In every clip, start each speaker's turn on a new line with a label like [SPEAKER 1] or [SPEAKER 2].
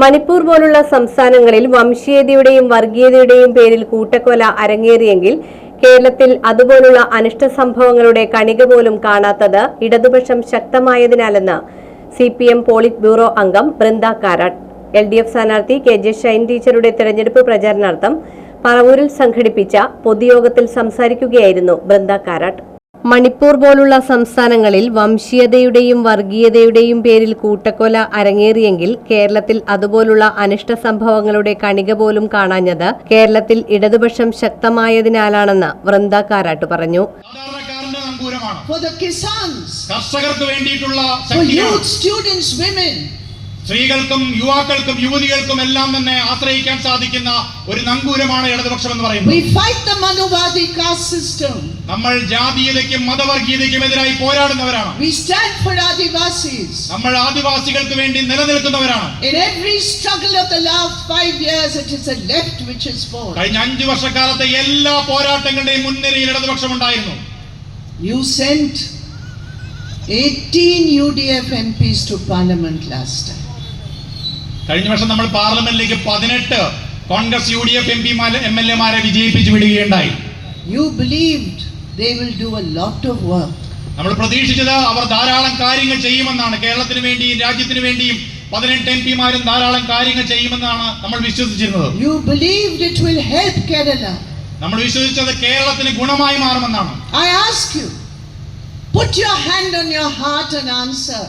[SPEAKER 1] മണിപ്പൂർ പോലുള്ള സംസ്ഥാനങ്ങളിൽ വംശീയതയുടെയും വർഗീയതയുടെയും പേരിൽ കൂട്ടക്കൊല അരങ്ങേറിയെങ്കിൽ കേരളത്തിൽ അതുപോലുള്ള അനിഷ്ട സംഭവങ്ങളുടെ കണിക പോലും കാണാത്തത് ഇടതുപക്ഷം ശക്തമായതിനാലെന്ന് C P M politburo അംഗം Brinda Karat. L D F സ്ഥാനാർത്ഥി കെ ജെ ഷൈൻ ടീച്ചറുടെ തെരഞ്ഞെടുപ്പ് പ്രചാരണാർത്ഥം പറവൂരിൽ സംഘടിപ്പിച്ച പൊതുയോഗത്തിൽ സംസാരിക്കുകയായിരുന്നു ബൃന്ദ കാരാട്ട്. മണിപ്പൂർ പോലുള്ള സംസ്ഥാനങ്ങളിൽ വംശീയതയുടെയും വർഗീയതയുടെയും പേരിൽ കൂട്ടക്കൊല അരങ്ങേറിയെങ്കിൽ കേരളത്തിൽ അതുപോലുള്ള അനിഷ്ട സംഭവങ്ങളുടെ കണിക പോലും കാണാഞ്ഞത് കേരളത്തിൽ ഇടതുപക്ഷം ശക്തമായതിനാലാണെന്ന് വൃന്ദ കാരാട്ട് പറഞ്ഞു.
[SPEAKER 2] കർഷകർക്ക് വേണ്ടിയിട്ടുള്ള സ്ത്രീകൾക്കും യുവാക്കൾക്കും യുവതികൾക്കും എല്ലാം തന്നെ ആശ്രയിക്കാൻ സാധിക്കുന്ന ഒരു നങ്കൂരമാണ് ഇടതുപക്ഷം എന്ന് പറയുന്നത്. നമ്മൾ ജാതീയതയ്ക്കും മതവർഗീയതയ്ക്കും എതിരായി പോരാടുന്നവരാണ്. നമ്മൾ ആദിവാസികൾക്ക് വേണ്ടി നിലനിൽക്കുന്നവരാണ്. കഴിഞ്ഞ അഞ്ചു വർഷക്കാലത്തെ എല്ലാ പോരാട്ടങ്ങളുടെയും മുൻനിരയിൽ ഇടതുപക്ഷം ഉണ്ടായിരുന്നു
[SPEAKER 3] you sent 18 UDF MPs to parliament last time.
[SPEAKER 2] കഴിഞ്ഞ വർഷം നമ്മൾ പാർലമെന്റിലേക്ക് പതിനെട്ട് Congress U D F M പിമാരെ M L എമാരെ വിജയിപ്പിച്ച് വിടുകയുണ്ടായി.
[SPEAKER 3] You believed they will do a lot of work.
[SPEAKER 2] നമ്മൾ പ്രതീക്ഷിച്ചത് അവർ ധാരാളം കാര്യങ്ങൾ ചെയ്യുമെന്നാണ്. കേരളത്തിന് വേണ്ടിയും രാജ്യത്തിന് വേണ്ടിയും പതിനെട്ട് എം പിമാരും ധാരാളം കാര്യങ്ങൾ ചെയ്യുമെന്നാണ് നമ്മൾ വിശ്വസിച്ചിരുന്നത്.
[SPEAKER 3] You believed it will help Kerala
[SPEAKER 2] നമ്മൾ വിശ്വസിച്ചത് കേരളത്തിന് ഗുണമായി മാറുമെന്നാണ്.
[SPEAKER 3] I ask you put your hand on your heart and answer.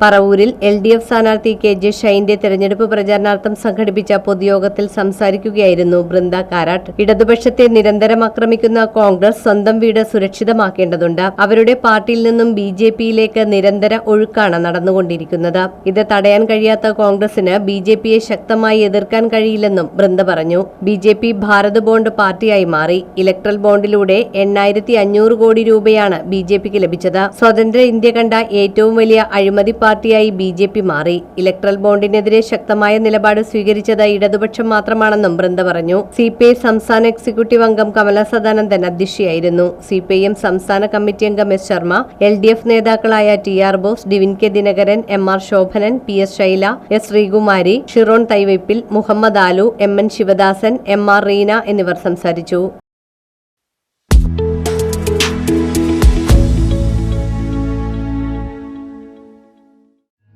[SPEAKER 1] പറവൂരിൽ എൽ ഡി എഫ് സ്ഥാനാർത്ഥി കെ ജെ ഷൈന്റെ തെരഞ്ഞെടുപ്പ് പ്രചാരണാർത്ഥം സംഘടിപ്പിച്ച പൊതുയോഗത്തിൽ സംസാരിക്കുകയായിരുന്നു ബൃന്ദ കാരാട്ട്. ഇടതുപക്ഷത്തെ നിരന്തരം ആക്രമിക്കുന്ന കോൺഗ്രസ് സ്വന്തം വീട് സുരക്ഷിതമാക്കേണ്ടതുണ്ട്. അവരുടെ പാർട്ടിയിൽ നിന്നും ബി ജെ പിയിലേക്ക് നിരന്തര ഒഴുക്കാണ് നടന്നുകൊണ്ടിരിക്കുന്നത്. ഇത് തടയാൻ കഴിയാത്ത കോൺഗ്രസിന് ബി ജെ പിയെ ശക്തമായി എതിർക്കാൻ കഴിയില്ലെന്നും ബൃന്ദ പറഞ്ഞു. B J P Bharat bond പാർട്ടിയായി മാറി. ഇലക്ട്രൽ ബോണ്ടിലൂടെ എണ്ണായിരത്തി അഞ്ഞൂറ് കോടി രൂപയാണ് ബി ജെ പിക്ക് ലഭിച്ചത്. സ്വതന്ത്ര ഇന്ത്യ കണ്ട ഏറ്റവും വലിയ അഴിമതി പാർട്ടിയായി ബി ജെ പി മാറി. ഇലക്ട്രൽ ബോണ്ടിനെതിരെ ശക്തമായ നിലപാട് സ്വീകരിച്ചത് ഇടതുപക്ഷം മാത്രമാണെന്നും ബൃന്ദ പറഞ്ഞു. സി പി ഐ സംസ്ഥാന എക്സിക്യൂട്ടീവ് അംഗം കമല സദാനന്ദൻ അധ്യക്ഷയായിരുന്നു. സി പി ഐ എം സംസ്ഥാന കമ്മിറ്റി അംഗം S Sharma L D F നേതാക്കളായ T R Bose Divin K Dinakaran M R Shobhanan P S Shaila S Sreekumari Shiron തൈവയ്പിൽ Muhammad Alu M N Sivadasan M R Reena എന്നിവർ സംസാരിച്ചു.